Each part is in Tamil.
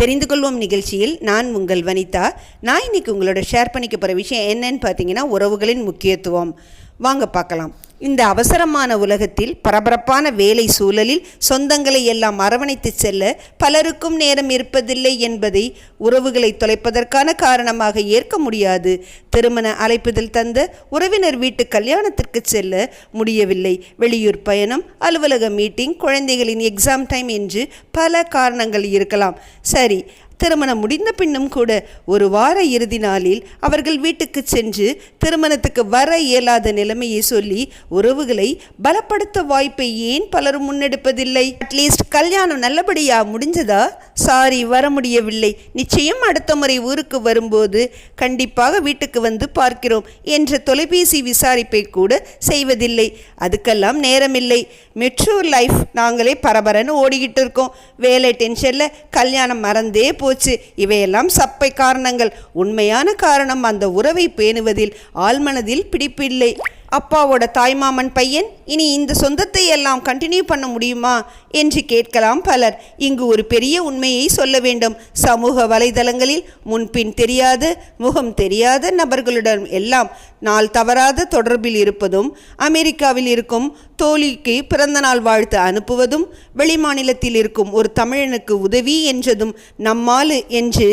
தெரிந்து கொள்வோம் நிகழ்ச்சியில் நான் உங்கள் வனிதா. நான் இன்னைக்கு உங்களோட ஷேர் பண்ணிக்க போகிற விஷயம் என்னன்னு பார்த்தீங்கன்னா உறவுகளின் முக்கியத்துவம். வாங்க பார்க்கலாம். இந்த அவசரமான உலகத்தில் பரபரப்பான வேலை சூழலில் சொந்தங்களை எல்லாம் அரவணைத்து செல்ல பலருக்கும் நேரம் இருப்பதில்லை என்பதை உறவுகளை தொலைப்பதற்கான காரணமாக ஏற்க முடியாது. திருமண அழைப்புதல் தந்த உறவினர் வீட்டு கல்யாணத்திற்கு செல்ல முடியவில்லை. வெளியூர் பயணம் அலுவலக மீட்டிங் குழந்தைகளின் எக்ஸாம் டைம் என்று பல காரணங்கள் இருக்கலாம். சரி திருமணம் முடிந்த பின்னும் கூட ஒரு வார இறுதி நாளில் அவர்கள் வீட்டுக்கு சென்று திருமணத்துக்கு வர இயலாத நிலைமையை சொல்லி உறவுகளை பலப்படுத்த வாய்ப்பை ஏன் பலரும் முன்னெடுப்பதில்லை? அட்லீஸ்ட் கல்யாணம் நல்லபடியா முடிஞ்சதா? சாரி வர முடியவில்லை. நிச்சயம் அடுத்த முறை ஊருக்கு வரும்போது கண்டிப்பாக வீட்டுக்கு வந்து பார்க்கிறோம் என்ற தொலைபேசி விசாரிப்பை கூட செய்வதில்லை. அதுக்கெல்லாம் நேரமில்லை. மெட்ரோ லைஃப் நாங்களே பரபரன்னு ஓடிக்கிட்டு இருக்கோம். வேலை டென்ஷனில் கல்யாணம் மறந்தே போச்சு. இவையெல்லாம் சப்பை காரணங்கள். உண்மையான காரணம் அந்த உறவை பேணுவதில் ஆழ்மனதில் பிடிப்பில்லை. அப்பாவோட தாய்மாமன் பையன் இனி இந்த சொந்தத்தை எல்லாம் கண்டினியூ பண்ண முடியுமா என்று கேட்கலாம் பலர். இங்கு ஒரு பெரிய உண்மையை சொல்ல வேண்டும். சமூக வலைதளங்களில் முன்பின் தெரியாத முகம் தெரியாத நபர்களுடன் எல்லாம் நாள் தவறாத தொடர்பில் இருப்பதும் அமெரிக்காவில் இருக்கும் தோழிக்கு பிறந்தநாள் வாழ்த்து அனுப்புவதும் வெளிமாநிலத்தில் இருக்கும் ஒரு தமிழனுக்கு உதவி என்றதும் நம்மாலு என்று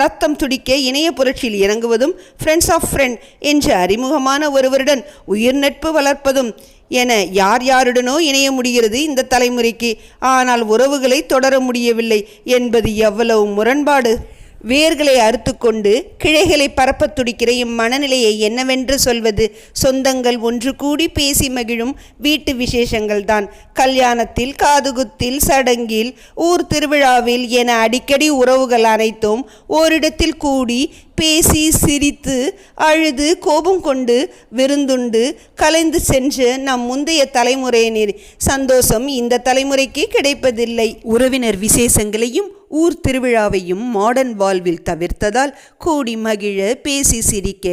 நத்தம் துடிக்க இணைய புரட்சியில் இறங்குவதும் ஃப்ரெண்ட்ஸ் ஆஃப் ஃப்ரெண்ட் என்று அறிமுகமான ஒருவருடன் உயிர் நட்பு வளர்ப்பதும் என யார் யாருடனோ இணைய முடிகிறது இந்த தலைமுறைக்கு. ஆனால் உறவுகளை தொடர முடியவில்லை என்பது எவ்வளவு முரண்பாடு. வேர்களை அறுத்துக்கொண்டு கிளைகளை பரப்பத் துடிக்கிற இம்மனநிலையை என்னவென்று சொல்வது? சொந்தங்கள் ஒன்று கூடி பேசி மகிழும் வீட்டு விசேஷங்கள் தான் கல்யாணத்தில் காதுகுத்தில் சடங்கில் ஊர் திருவிழாவில் என அடிக்கடி உறவுகள் அனைத்தும் ஓரிடத்தில் கூடி பேசி சிரித்து அழுது கோபம் கொண்டு விருந்துண்டு கலைந்து சென்று நம் முந்தைய தலைமுறையினர். சந்தோஷம் இந்த தலைமுறைக்கு கிடைப்பதில்லை. உறவினர் விசேஷங்களையும் ஊர் திருவிழாவையும் மாடர்ன் வாழ்வில் தவிர்த்ததால் கூடி மகிழ பேசி சிரிக்க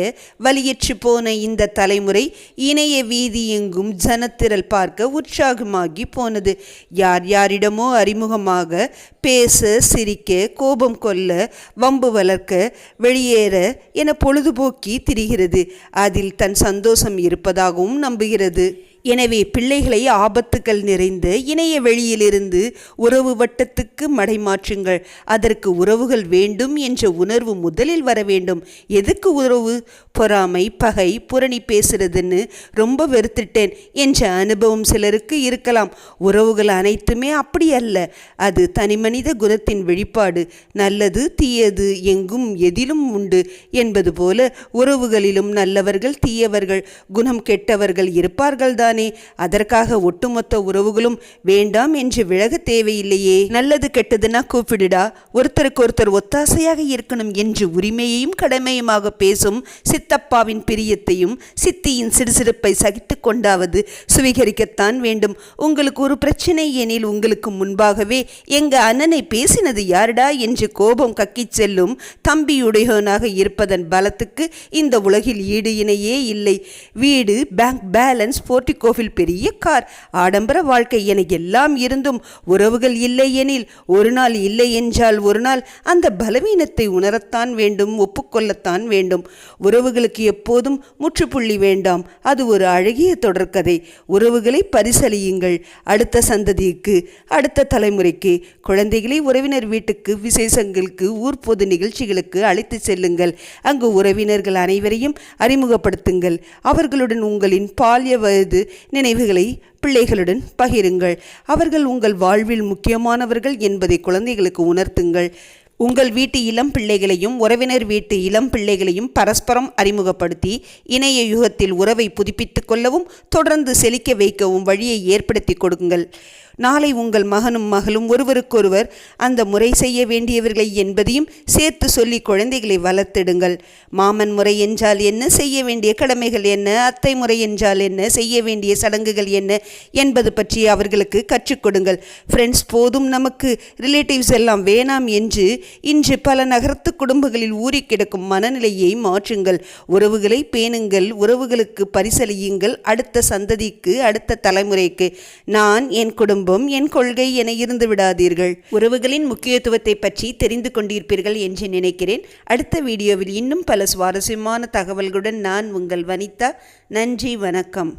வலியற்று போன இந்த தலைமுறை இணைய வீதி எங்கும் ஜனத்திரள் பார்க்க உற்சாகமாகி போனது. யார் யாரிடமோ அறிமுகமாக பேச சிரிக்க கோபம் கொல்ல வம்பு வளர்க்க வெளியேற என பொழுதுபோக்கி திரிகிறது. அதில் தன் சந்தோஷம் இருப்பதாகவும் நம்புகிறது. எனவே பிள்ளைகளை ஆபத்துக்கள் நிறைந்த இணைய வெளியிலிருந்து உறவு வட்டத்துக்கு மடைமாற்றுங்கள் அதற்கு உறவுகள் வேண்டும் என்ற உணர்வு முதலில் வர வேண்டும். எதுக்கு உறவு? பொறாமை பகை புரணி பேசுறதுன்னு ரொம்ப வெறுத்துட்டேன் என்ற அனுபவம் சிலருக்கு இருக்கலாம். உறவுகள் அனைத்துமே அப்படி அல்ல. அது தனிமனித குணத்தின் வெளிப்பாடு. நல்லது தீயது எங்கும் எதிலும் உண்டு என்பது போல உறவுகளிலும் நல்லவர்கள் தீயவர்கள் குணம் கெட்டவர்கள் இருப்பார்கள் தானே அதற்காக ஒட்டுமொத்த உறவுகளும் வேண்டாம் என்று விலக தேவையில்லையே. நல்லது கெட்டதுன்னா கூப்பிடுடா. ஒருத்தருக்கு ஒருத்தர் ஒத்தாசையாக இருக்கணும் என்று உரிமையையும் கடமையுமாக பேசும் சித்தப்பாவின் பிரியத்தையும் சித்தியின் சிறுசிறுப்பை சகித்து கொண்டாவது சுவீகரிக்கத்தான் வேண்டும். உங்களுக்கு ஒரு பிரச்சனை எனில் உங்களுக்கு முன்பாகவே எங்க அண்ணனை பேசினது யாருடா என்று கோபம் கக்கிச் செல்லும் தம்பியுடையவனாக இருப்பதன் பலத்துக்கு இந்த உலகில் ஈடு இணையே இல்லை. வீடு பேங்க் பேலன்ஸ் கோவில் பெரிய கார். ஆடம்பர வாழ்க்கை என எல்லாம் இருந்தும் உறவுகள் இல்லை எனில் ஒரு நாள் இல்லை என்றால் ஒரு நாள் அந்த பலவீனத்தை உணரத்தான் வேண்டும் ஒப்புக்கொள்ளத்தான் வேண்டும். உறவுகளுக்கு எப்போதும் முற்றுப்புள்ளி வேண்டாம். அது ஒரு அழகிய தொடர்கதை. உறவுகளை பரிசலியுங்கள் அடுத்த சந்ததிக்கு அடுத்த தலைமுறைக்கு குழந்தைகளை உறவினர் வீட்டுக்கு விசேஷங்களுக்கு ஊர் பொது நிகழ்ச்சிகளுக்கு அழைத்து செல்லுங்கள். அங்கு உறவினர்கள் அனைவரையும் அறிமுகப்படுத்துங்கள். அவர்களுடன் உங்களின் பால்ய வயது நினைவுகளை பிள்ளைகளுடன் பகிருங்கள். அவர்கள் உங்கள் வாழ்வில் முக்கியமானவர்கள் என்பதை குழந்தைகளுக்கு உணர்த்துங்கள். உங்கள் வீட்டு இளம் பிள்ளைகளையும் உறவினர் வீட்டு இளம் பிள்ளைகளையும் பரஸ்பரம் அறிமுகப்படுத்தி இணைய யுகத்தில் உறவை புதுப்பித்துக் கொள்ளவும் தொடர்ந்து செழிக்க வைக்கவும் வழியை ஏற்படுத்தி கொடுங்கள். நாளை உங்கள் மகனும் மகளும் ஒருவருக்கொருவர் அந்த முறை செய்ய வேண்டியவர்களை என்பதையும் சேர்த்து சொல்லி குழந்தைகளை வளர்த்திடுங்கள். மாமன் முறை என்றால் என்ன? செய்ய வேண்டிய கடமைகள் என்ன? அத்தை முறை என்றால் என்ன? செய்ய வேண்டிய சடங்குகள் என்ன? என்பது பற்றி அவர்களுக்கு கற்றுக் கொடுங்கள். ஃப்ரெண்ட்ஸ் போதும் நமக்கு. ரிலேட்டிவ்ஸ் எல்லாம் வேணாம் என்று இன்று பல நகரத்து குடும்பங்களில் ஊறி கிடக்கும் மனநிலையை மாற்றுங்கள். உறவுகளை பேணுங்கள். உறவுகளுக்கு பரிசலியுங்கள் அடுத்த சந்ததிக்கு அடுத்த தலைமுறைக்கு. நான் என் குடும்பம் குடும்பம் என் கொள்கை என இருந்து விடாதீர்கள். உறவுகளின் முக்கியத்துவத்தை பற்றி தெரிந்து கொண்டிருப்பீர்கள் என்று நினைக்கிறேன். அடுத்த வீடியோவில் இன்னும் பல சுவாரஸ்யமான தகவல்களுடன் நான் உங்கள் வனிதா. நன்றி வணக்கம்.